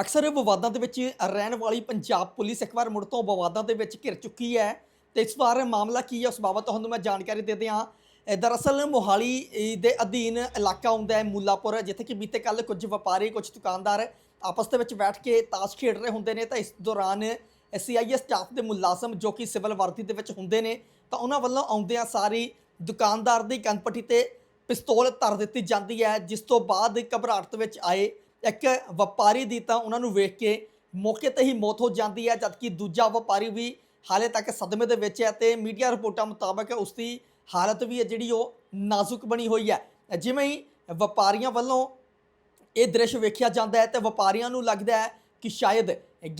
ਅਕਸਰ ਵਿਵਾਦਾਂ ਦੇ ਵਿੱਚ ਰਹਿਣ ਵਾਲੀ ਪੰਜਾਬ ਪੁਲਿਸ ਇੱਕ ਵਾਰ ਮੁੜ ਤੋਂ ਵਿਵਾਦਾਂ ਦੇ ਵਿੱਚ ਘਿਰ ਚੁੱਕੀ ਹੈ ਤੇ ਇਸ ਵਾਰ ਮਾਮਲਾ ਕੀ ਹੈ ਉਸ ਬਾਬਤ ਤੁਹਾਨੂੰ ਮੈਂ ਜਾਣਕਾਰੀ ਦੇ ਦਿਆਂ। ਦਰਅਸਲ ਮੋਹਾਲੀ ਦੇ ਅਧੀਨ ਇਲਾਕਾ ਹੁੰਦਾ ਹੈ ਮੂਲਾਪੁਰ, ਜਿੱਥੇ ਕਿ ਬੀਤੇ ਕੱਲ ਕੁਝ ਵਪਾਰੀ, ਕੁਝ ਦੁਕਾਨਦਾਰ ਆਪਸ ਦੇ ਵਿੱਚ ਬੈਠ ਕੇ ਤਾਸ਼ ਖੇਡ ਰਹੇ ਹੁੰਦੇ ਨੇ। ਤਾਂ ਇਸ ਦੌਰਾਨ ਸੀਆਈਏ ਸਟਾਫ ਦੇ ਮੁਲਾਜ਼ਮ ਜੋ ਕਿ ਸਿਵਲ ਵਰਦੀ ਦੇ ਵਿੱਚ ਹੁੰਦੇ ਨੇ, ਤਾਂ ਉਹਨਾਂ ਵੱਲੋਂ ਆਉਂਦਿਆਂ ਸਾਰੀ ਦੁਕਾਨਦਾਰ ਦੀ ਕੰਨਪੱਟੀ ਤੇ ਪਿਸਤੌਲ ਧਰ ਦਿੱਤੀ ਜਾਂਦੀ ਹੈ, ਜਿਸ ਤੋਂ ਬਾਅਦ ਘਬਰਾਹਟ ਵਿੱਚ ਆਏ। ਇੱਕ ਵਪਾਰੀ ਦੀ ਤਾਂ ਉਹਨਾਂ ਨੂੰ ਵੇਖ ਕੇ ਮੌਕੇ ਤੇ ਹੀ ਮੌਤ ਹੋ ਜਾਂਦੀ ਹੈ, ਜਦਕਿ ਦੂਜਾ ਵਪਾਰੀ ਵੀ ਹਾਲੇ ਤੱਕ ਸਦਮੇ ਦੇ ਵਿੱਚ ਹੈ ਤੇ ਮੀਡੀਆ ਰਿਪੋਰਟਾਂ ਮੁਤਾਬਕ ਉਸ ਦੀ ਹਾਲਤ ਵੀ ਹੈ ਜਿਹੜੀ ਉਹ ਨਾਜ਼ੁਕ ਬਣੀ ਹੋਈ ਹੈ। ਜਿਵੇਂ ਹੀ ਵਪਾਰੀਆਂ ਵੱਲੋਂ ਇਹ ਦ੍ਰਿਸ਼ ਵੇਖਿਆ ਜਾਂਦਾ ਹੈ ਤੇ ਵਪਾਰੀਆਂ ਨੂੰ ਲੱਗਦਾ ਹੈ ਕਿ ਸ਼ਾਇਦ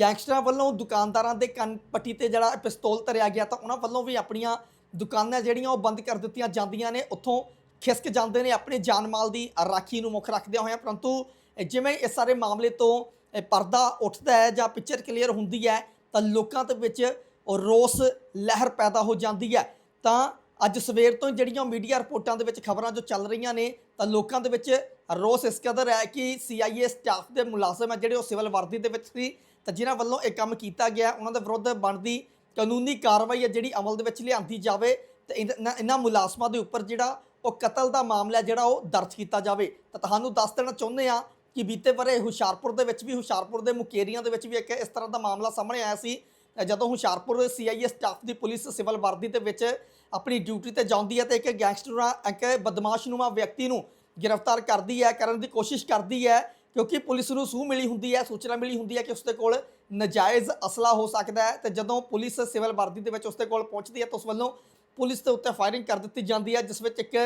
ਗੈਂਗਸਟਰਾਂ ਵੱਲੋਂ ਦੁਕਾਨਦਾਰਾਂ ਦੇ ਕੰਨ ਪੱਟੀ ਤੇ ਜਿਹੜਾ ਪਿਸਤੌਲ ਧਰਿਆ ਗਿਆ ਤਾਂ ਉਹਨਾਂ ਵੱਲੋਂ ਵੀ ਆਪਣੀਆਂ ਦੁਕਾਨਾਂ ਜਿਹੜੀਆਂ ਉਹ ਬੰਦ ਕਰ ਦਿੱਤੀਆਂ ਜਾਂਦੀਆਂ ਨੇ। ਉੱਥੋਂ ਖਿਸਕ ਜਾਂਦੇ ਨੇ, ਆਪਣੇ ਜਾਨ ਮਾਲ ਦੀ ਰਾਖੀ ਨੂੰ ਮੁੱਖ ਰੱਖਦਿਆਂ ਹੋਇਆਂ, ਪਰੰਤੂ ਜਿਵੇਂ ਇਸ ਸਾਰੇ ਮਾਮਲੇ ਤੋਂ ਇਹ ਪਰਦਾ ਉੱਠਦਾ ਹੈ ਜਾਂ ਪਿਕਚਰ ਕਲੀਅਰ ਹੁੰਦੀ ਹੈ, ਤਾਂ ਲੋਕਾਂ ਦੇ ਵਿੱਚ ਉਹ ਰੋਸ, ਲਹਿਰ ਪੈਦਾ ਹੋ ਜਾਂਦੀ ਹੈ। ਤਾਂ ਅੱਜ ਸਵੇਰ ਤੋਂ ਜਿਹੜੀਆਂ ਮੀਡੀਆ ਰਿਪੋਰਟਾਂ ਦੇ ਵਿੱਚ ਖਬਰਾਂ ਜੋ ਚੱਲ ਰਹੀਆਂ ਨੇ, ਤਾਂ ਲੋਕਾਂ ਦੇ ਵਿੱਚ ਰੋਸ ਇਸ ਕਦਰ ਹੈ ਕਿ ਸੀਆਈਏ ਸਟਾਫ ਦੇ ਮੁਲਾਜ਼ਮ ਹੈ ਜਿਹੜੇ ਉਹ ਸਿਵਲ ਵਰਦੀ ਦੇ ਵਿੱਚ ਸੀ, ਤਾਂ ਜਿਨ੍ਹਾਂ ਵੱਲੋਂ ਇਹ ਕੰਮ ਕੀਤਾ ਗਿਆ, ਉਹਨਾਂ ਦੇ ਵਿਰੁੱਧ ਬਣਦੀ ਕਾਨੂੰਨੀ ਕਾਰਵਾਈ ਹੈ ਜਿਹੜੀ ਅਮਲ ਦੇ ਵਿੱਚ ਲਿਆਂਦੀ ਜਾਵੇ, ਤੇ ਇਹਨਾਂ ਮੁਲਾਜ਼ਮਾਂ ਦੇ ਉੱਪਰ ਜਿਹੜਾ ਉਹ ਕਤਲ ਦਾ ਮਾਮਲਾ ਜਿਹੜਾ ਉਹ ਦਰਜ ਕੀਤਾ ਜਾਵੇ। ਤਾਂ ਤੁਹਾਨੂੰ ਦੱਸ ਦੇਣਾ ਚਾਹੁੰਦੇ ਆ ਕਿ ਬੀਤੇ ਵਰੇ ਹੁਸ਼ਿਆਰਪੁਰ ਦੇ ਵਿੱਚ ਵੀ, ਹੁਸ਼ਿਆਰਪੁਰ ਦੇ ਮੁਕੇਰੀਆਂ ਦੇ ਵਿੱਚ ਵੀ ਇੱਕ ਇਸ ਤਰ੍ਹਾਂ ਦਾ ਮਾਮਲਾ ਸਾਹਮਣੇ ਆਇਆ ਸੀ ਜਦੋਂ ਹੁਸ਼ਿਆਰਪੁਰ ਸੀਆਈਏ ਸਟਾਫ ਦੀ ਪੁਲਿਸ ਸਿਵਲ ਵਰਦੀ ਦੇ ਵਿੱਚ ਆਪਣੀ ਡਿਊਟੀ ਤੇ ਜਾਂਦੀ ਹੈ ਤੇ ਇੱਕ ਗੈਂਗਸਟਰਾਂ ਇੱਕ ਬਦਮਾਸ਼ਨੁਮਾ ਵਿਅਕਤੀ ਨੂੰ ਗ੍ਰਿਫਤਾਰ ਕਰਦੀ ਹੈ, ਕਰਨ ਦੀ ਕੋਸ਼ਿਸ਼ ਕਰਦੀ ਹੈ, ਕਿਉਂਕਿ ਪੁਲਿਸ ਨੂੰ ਸੂਹ ਮਿਲੀ ਹੁੰਦੀ ਹੈ, ਸੂਚਨਾ ਮਿਲੀ ਹੁੰਦੀ ਹੈ ਕਿ ਉਸਦੇ ਕੋਲ ਨਜਾਇਜ਼ ਅਸਲਾ ਹੋ ਸਕਦਾ ਹੈ ਤੇ ਜਦੋਂ ਪੁਲਿਸ ਸਿਵਲ ਵਰਦੀ ਦੇ ਵਿੱਚ ਉਸਦੇ ਕੋਲ ਪਹੁੰਚਦੀ ਹੈ ਤਾਂ ਉਸ ਵੱਲੋਂ ਪੁਲਿਸ ਦੇ ਉੱਤੇ ਫਾਇਰਿੰਗ ਕਰ ਦਿੱਤੀ ਜਾਂਦੀ ਹੈ, ਜਿਸ ਵਿੱਚ ਇੱਕ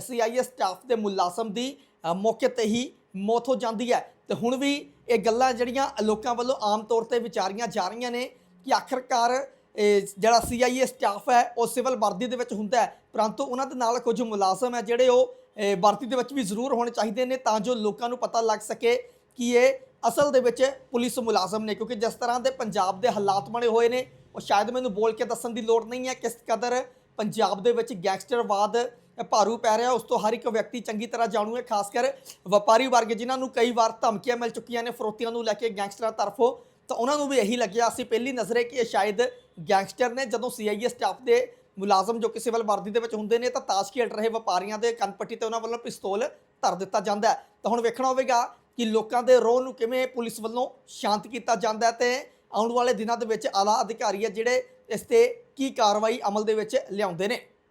ਸੀਆਈਏ ਸਟਾਫ ਦੇ ਮੁਲਾਜ਼ਮ ਦੀ ਮੌਕੇ ਤੇ ਹੀ ਮੌਤ ਹੋ ਜਾਂਦੀ ਹੈ। ਤੇ ਹੁਣ ਵੀ ਇਹ ਗੱਲਾਂ ਜਿਹੜੀਆਂ ਲੋਕਾਂ ਵੱਲੋਂ ਆਮ ਤੌਰ ਤੇ ਵਿਚਾਰੀਆਂ ਜਾ ਰਹੀਆਂ ਨੇ ਕਿ ਆਖਰਕਾਰ ਇਹ ਜਿਹੜਾ ਸੀਆਈਏ ਸਟਾਫ ਹੈ, ਉਹ ਸਿਵਲ ਵਰਦੀ ਦੇ ਵਿੱਚ ਹੁੰਦਾ ਹੈ। ਪਰੰਤੂ ਉਹਨਾਂ ਦੇ ਨਾਲ ਕੁਝ ਮੁਲਾਜ਼ਮ ਹੈ ਜਿਹੜੇ ਉਹ ਵਰਦੀ ਦੇ ਵਿੱਚ ਵੀ ਜ਼ਰੂਰ ਹੋਣੇ ਚਾਹੀਦੇ ਨੇ ਤਾਂ ਜੋ ਲੋਕਾਂ ਨੂੰ ਪਤਾ ਲੱਗ ਸਕੇ ਕਿ ਇਹ ਅਸਲ ਦੇ ਵਿੱਚ ਪੁਲਿਸ ਮੁਲਾਜ਼ਮ ਨੇ। ਕਿਉਂਕਿ ਜਿਸ ਤਰ੍ਹਾਂ ਦੇ ਪੰਜਾਬ ਦੇ ਹਾਲਾਤ ਬਣੇ ਹੋਏ ਨੇ, ਉਹ ਸ਼ਾਇਦ ਮੈਨੂੰ ਬੋਲ ਕੇ ਦੱਸਣ ਦੀ ਲੋੜ ਨਹੀਂ ਹੈ। ਕਿਸ ਕਦਰ ਪੰਜਾਬ ਦੇ ਵਿੱਚ ਗੈਂਗਸਟਰਵਾਦ ਭਾਰੂ ਪੈ ਰਿਹਾ, ਉਸ ਤੋਂ ਹਰ ਇੱਕ ਵਿਅਕਤੀ ਚੰਗੀ ਤਰ੍ਹਾਂ ਜਾਣੂ ਹੈ, ਖਾਸ ਕਰ ਵਪਾਰੀ ਵਰਗ, ਜਿਨ੍ਹਾਂ ਨੂੰ ਕਈ ਵਾਰ ਧਮਕੀਆਂ ਮਿਲ ਚੁੱਕੀਆਂ ਨੇ ਫਰੋਤੀਆਂ ਨੂੰ ਲੈ ਕੇ ਗੈਂਗਸਟਰਾਂ ਤਰਫੋਂ। ਤਾਂ ਉਹਨਾਂ ਨੂੰ ਵੀ ਇਹੀ ਲੱਗਿਆ, ਅਸੀਂ ਪਹਿਲੀ ਨਜ਼ਰੇ ਕਿ ਇਹ ਸ਼ਾਇਦ ਗੈਂਗਸਟਰ ਨੇ, ਜਦੋਂ ਸੀਆਈਏ ਸਟਾਫ ਦੇ ਮੁਲਾਜ਼ਮ ਜੋ ਕਿ ਸਿਵਲ ਵਰਦੀ ਦੇ ਵਿੱਚ ਹੁੰਦੇ ਨੇ, ਤਾਂ ਤਾਸ਼ ਖੇਡ ਰਹੇ ਵਪਾਰੀਆਂ ਦੇ ਕੰਨਪੱਟੀ ਤੇ ਉਹਨਾਂ ਵੱਲੋਂ ਪਿਸਤੌਲ ਧਰ ਦਿੱਤਾ ਜਾਂਦਾ ਹੈ। ਤਾਂ ਹੁਣ ਵੇਖਣਾ ਹੋਵੇਗਾ ਕਿ ਲੋਕਾਂ ਦੇ ਰੋਹ ਨੂੰ ਕਿਵੇਂ ਪੁਲਿਸ ਵੱਲੋਂ ਸ਼ਾਂਤ ਕੀਤਾ ਜਾਂਦਾ ਹੈ ਤੇ ਆਉਣ ਵਾਲੇ ਦਿਨਾਂ ਦੇ ਵਿੱਚ ਆਲਾ ਅਧਿਕਾਰੀ ਹੈ, ਜਿਹੜੇ ਇਸ ਤੇ ਕੀ ਕਾਰਵਾਈ ਅਮਲ ਦੇ ਵਿੱਚ ਲਿਆਉਂਦੇ ਨੇ?